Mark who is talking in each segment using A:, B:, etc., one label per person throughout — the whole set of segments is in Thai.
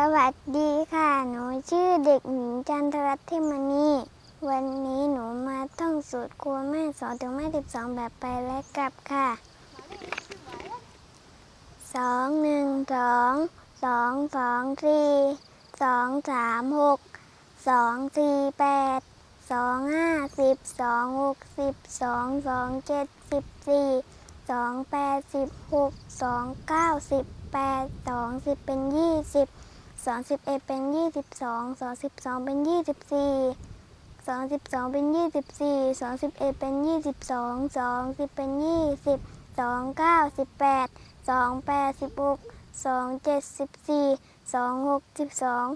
A: สวัสดีค่ะ หนูชื่อเด็กหญิงจันทรัตน์เทมณี วันนี้หนูมาท่องสูตรครัวแม่สองถึงแม่สิบสองแบบไปและกลับค่ะสองหนึ่งสองสองสองสี่สองสามหกสองสี่แปดสองห้าสิบสองหกสิบสองสองเจ็ดสิบสี่สองแปดสิบหกสองเก้าสิบแปดสองสิบเป็นยี่สิบ สองสิบเอ็ดเป็นยี่สิบสองสองสิบสองเป็นยี่สิบสี่สองสิบสองเป็นยี่สิบสี่สองสิบเอ็ดเป็นยี่สิบสองสองสิบเป็นยี่สิบสองเก้าสิบแปดสองแปดสิบหกสองเจ็ดสิบสี่สองหกสิบสอง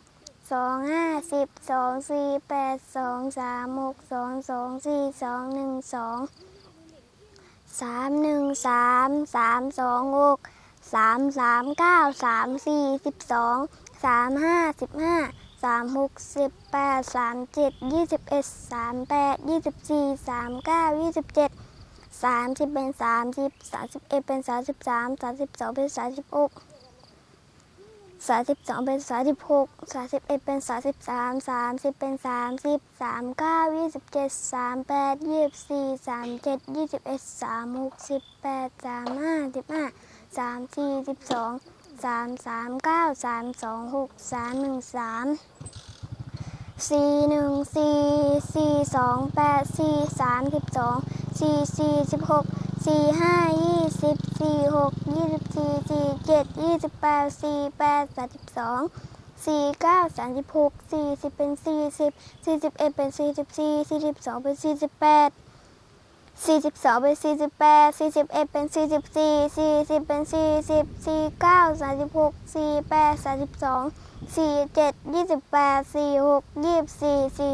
A: สองห้าสิบสองสี่แปดสองสามหกสองสองสี่สองหนึ่งสองสามหนึ่งสามสามสองหกสามสามเก้าสามสี่สิบสอง สามห้าสิบห้าสามหกสิบแปดสามเจ็ดยี่สิบเอ็ดสามแปดยี่สิบสี่สามเก้ายี่สิบเจ็ดสามสิบเป็นสามสิบสามสิบเอ็ดเป็นสามสิบสามสามสิบสองเป็นสามสิบหกสามสิบสองเป็นสามสิบหกสามสิบเอ็ดเป็นสามสิบสามสามสิบเป็นสามสิบสามเก้ายี่สิบเจ็ดสามแปดยี่สิบสี่สามเจ็ดยี่สิบเอ็ดสามหกสิบแปดสามห้าสิบห้าสามสี่สิบสอง สามสามเก้าสามสองหกสามหนึ่งสามสี่หนึ่งสี่สี่สองแปดสี่สามสิบสองสี่สี่สิบหกสี่ห้ายี่สิบสี่หกยี่สิบสี่สี่เจ็ดยี่สิบแปดสี่แปดสามสิบสองสี่เก้าสามสิบหกสี่สิบเป็นสี่สิบสี่สิบเอ็ดเป็นสี่สิบสี่สี่สิบสองเป็นสี่สิบแปด สี่สิบสองเป็นสี่สิบแปดสี่สิบเอเป็นสี่สิบสี่สี่สิบเป็นสี่สิบสี่เก้าสามสิบหกสี่แปดสามสิบสองสี่เจ็ดยี่สิบแปดสี่หกยี่สิบสี่สี่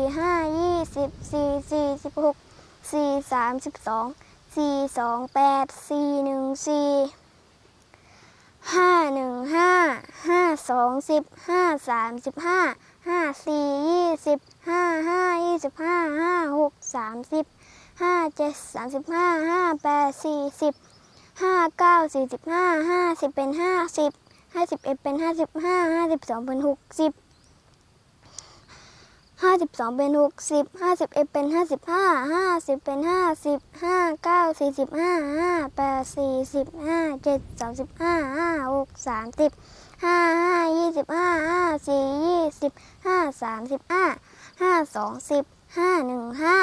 A: ห้าเจ็ดสามสิบห้าห้าแปดสี่สิบห้าเก้าสี่สิบห้าห้าสิบเป็นห้าสิบห้าสิบเอ็ดเป็นห้าสิบห้าห้าสิบสองเป็นหกสิบห้าสิบสองเป็นหกสิบห้าสิบเอ็ดเป็นห้าสิบห้าห้าสิบเป็นห้าสิบห้าเก้าสี่สิบห้าห้าแปดสี่สิบห้าเจ็ดสามสิบห้าห้าหกสามสิบห้าห้ายี่สิบห้าห้าสี่ยี่สิบห้าสามสิบห้าห้าสองสิบห้าหนึ่งห้า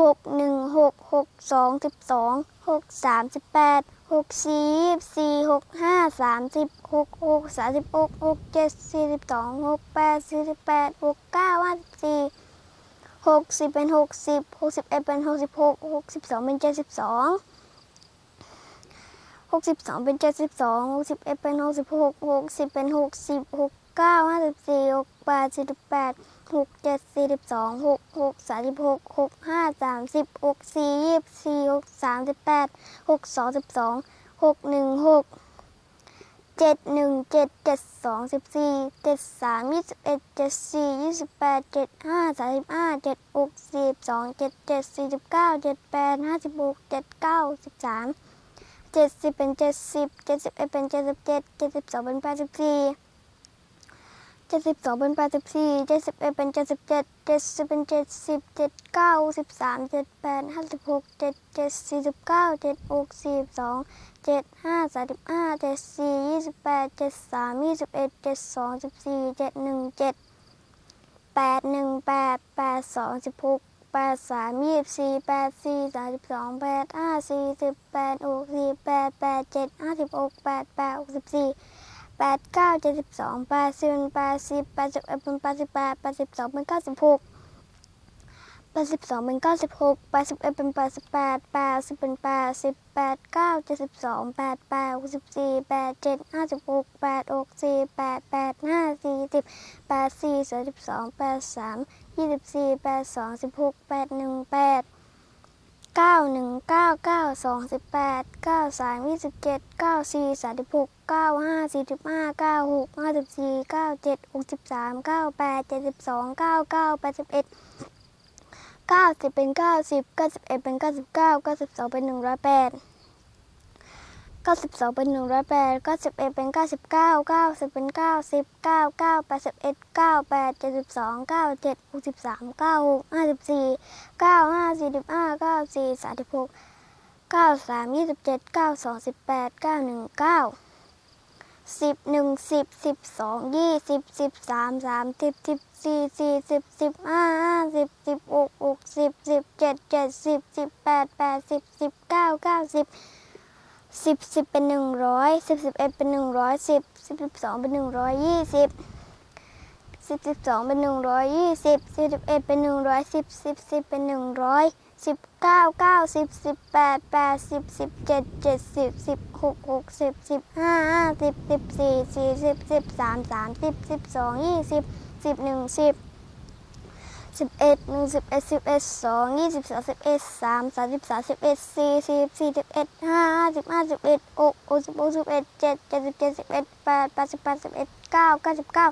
A: หกหนึ่งหกหกสองสิบสองหกสามสิบแปดหกสี่สี่หกห้าสามสิบหกหกสามสิบหกหกเจ็ดสี่สิบสองหกแปดสี่สิบแปดหกเก้าห้าสิบสี่หกสิบเป็นหกสิบหกสิบเอ็ดเป็นหกสิบหกหกสิบสองเป็นเจ็ดสิบสองหกสิบสองเป็นเจ็ดสิบสองหกสิบเอ็ดเป็นหกสิบหกหกสิบเป็นหกสิบหกเก้าห้าสิบสี่หกแปดสี่สิบแปด หกเจ็ดสี่สิบสองหกหกสามสิบหกหกห้าสามสิบหกสี่ยี่สิบสี่หกสามสิบแปดหกสองสิบสองหกหนึ่งหกเจ็ดหนึ่งเจ็ดเจ็ดสองสิบสี่เจ็ดสามยี่สิบเอ็ดเจ็ดสี่ยี่สิบแปดเจ็ดห้าสามสิบห้าเจ็ดหกสี่สิบสองเจ็ดเจ็ดสี่สิบเก้าเจ็ดแปดห้าสิบหกเจ็ดเก้าสิบสามเจ็ดสิบเป็นเจ็ดสิบเจ็ดสิบเอ็ดเป็นเจ็ดสิบเจ็ดเจ็ดสิบสองเป็นแปดสิบสี่ เจ็ดสิบสองเป็นแปดสิบสี่เจ็ดสิบเอ็ดเป็นเจ็ดสิบเจ็ดเจ็ดสิบเป็นเจ็ดสิบเจ็ดเก้าสิบสามเจ็ดแปดห้าสิบหกเจ็ดเจ็ดสี่สิบเก้าเจ็ดหกสี่สิบสองเจ็ดห้าสามสิบห้าเจ็ดสี่ยี่สิบแปดเจ็ดสามยี่สิบเอ็ดเจ็ดสองสิบสี่เจ็ดหนึ่งเจ็ดแปดหนึ่งแปดแปดสองสิบหกแปดสามยี่สิบสี่แปดสี่สามสิบสองแปดห้าสี่สิบแปดหกสี่แปดแปดเจ็ดห้าสิบหกแปดแปดหกสิบสี่ แปดเก้าเจ็ดสิบสองแปดสิบแปดสิบแปดสิบเอ็ดเป็นแปดสิบแปดแปดสิบสองเป็นเก้าสิบหกแปดสิบสองเป็นเก้าสิบหกแปดสิบเอ็ดเป็นแปดสิบแปดแปดสิบเป็นแปดสิบแปดเก้าเจ็ดสิบสองแปดแปดหกสิบสี่แปดเจ็ดห้าสิบหกแปดหกสี่แปดแปดห้าสี่สิบแปดสี่สามสิบสองแปดสามยี่สิบสี่แปดสองสิบหกแปดหนึ่งแปด เก้าหนึ่งเก้าเก้าสองสิบแปดเก้าสามยี่สิบเจ็ดเก้าสี่สามสิบหกเก้าห้าสี่สิบห้าเก้าหกห้าสิบสี่เก้าเจ็ดหกสิบสามเก้าแปดเจ็ดสิบสองเก้าเก้าแปดสิบเอ็ดเก้าสิบเป็นเก้าสิบเก้าสิบเอ็ดเป็นเก้าสิบเก้าเก้าสิบสองเป็นหนึ่งร้อยแปด เก้าสิบสองเป็นหนึ่งร้อยแปดเก้าสิบเอเป็นเก้าสิบเก้าเก้าสิบเป็นเก้าสิบเก้าเก้าแปดสิบเอ็ดเก้าแปดเจ็ดสิบสองเก้าเจ็ดหก สิบสามเก้าหกห้าสิบสี่เก้าห้าสี่สิบห้าเก้าสี่สามสิบหกเก้าสามยี่สิบเจ็ดเก้าสองสิบแปดเก้าหนึ่งเก้าสิบหนึ่งสิบสิบสองยี่สิบสิบสามสามสิบสิบสี่สี่สิบสิบห้าห้าสิบสิบหกหกสิบสิบเจ็ดเจ็ดสิบสิบแปดแปดสิบสิบเก้าเก้าสิบสิบสิบเป็นหนึ่งร้อยสิบสิบเอ็ดเป็นหนึ่งร้อยสิบสิบสิบสองเป็นหนึ่งร้อยยี่สิบสิบสิบสองเป็นหนึ่งร้อยยี่สิบสิบสิบเอ็ดเป็นหนึ่งร้อยสิบสิบสิบเป็นหนึ่งร้อยสิบเก้าเก้าสิบสิบแปดแปดสิบสิบเจ็ดเจ็ดสิบสิบหกหกสิบสิบห้าห้าสิบสิบสี่สี่สิบสิบสามสามสิบสิบสองยี่สิบสิบหนึ่งสิบ สิบเอ็ดหนึ่งสิบเอ็ดสิบเอ็ดสองยี่สิบสองสิบเอ็ดสามสามสิบสามสิบเอ็ดสี่สี่สี่สิบเอ็ดห้าห้าสิบห้าสิบเอ็ดหกหกสิบหกสิบเอ็ดเจ็ดเจ็ดสิบเจ็ดสิบเอ็ดแปดแปดสิบแปดสิบเอ็ดเก้าเก้าสิบเก้า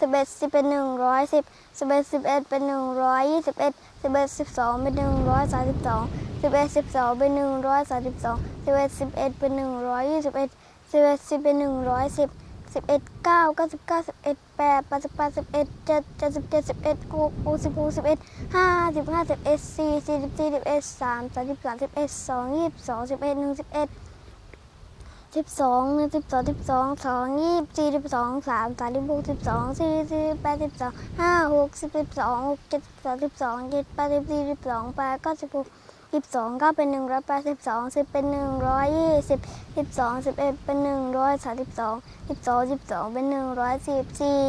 A: สิบเอ็ดสิบเป็นหนึ่งร้อยสิบสิบเอ็ดสิบเอ็ดเป็นหนึ่งร้อยยี่สิบเอ็ดสิบเอ็ดสิบสองเป็นหนึ่งร้อยสามสิบสองสิบเอ็ดสิบสองเป็นหนึ่งร้อยสามสิบสองสิบเอ็ดสิบเอ็ดเป็นหนึ่งร้อยยี่สิบเอ็ดสิบเอ็ดสิบเป็นหนึ่งร้อยสิบ สิบเอ็ดเก้าเก้าสิบเก้าสิบเอ็ดแปดแปดสิบแปดสิบเอ็ดเจ็ดเจ็ดสิบเจ็ดสิบเอ็ดหกหกสิบหกสิบเอ็ดห้าสิบห้าสิบเอ็ดสี่สี่สิบสี่สิบเอ็ดสามสามสิบสามสิบเอ็ดสองยี่สิบสองสิบเอ็ดหนึ่งสิบเอ็ดสิบสองหนึ่งสิบสองสิบสองสองยี่สิบสี่สิบสองสามสามสิบหกสิบสองสี่สี่แปดสิบสองห้าหกสิบสิบสองหกเจ็ดสิบสองสิบสองเจ็ดแปดสิบสี่สิบสองแปดเก้าสิบหก สิบสองเก้าเป็นหนึ่งร้อยแปดสิบสองสิบเป็นหนึ่งร้อยยี่สิบสิบสองสิบเอ็ดเป็นหนึ่งร้อยสามสิบสองสิบสองสิบสองเป็นหนึ่งร้อยสี่สิบสี่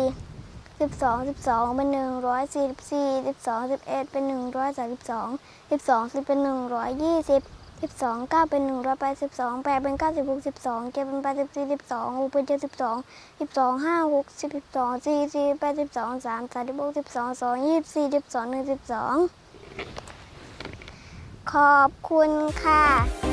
A: สิบสองสิบสองเป็นหนึ่งร้อยสี่สิบสี่สิบสองสิบเอ็ดเป็นหนึ่งร้อยสามสิบสองสิบสองสิบเป็นหนึ่งร้อยยี่สิบสิบสองเก้าเป็นหนึ่งร้อยแปดสิบสองแปดเป็นเก้าสิบหกสิบสองเจ็ดเป็นแปดสิบสี่สิบสองหกเป็นเจ็ดสิบสองสิบสองห้าหกสิบสิบสองสี่สี่แปดสิบสองสามสามสิบหกสิบสองสองยี่สิบสี่สิบสองหนึ่งสิบสอง ขอบคุณค่ะ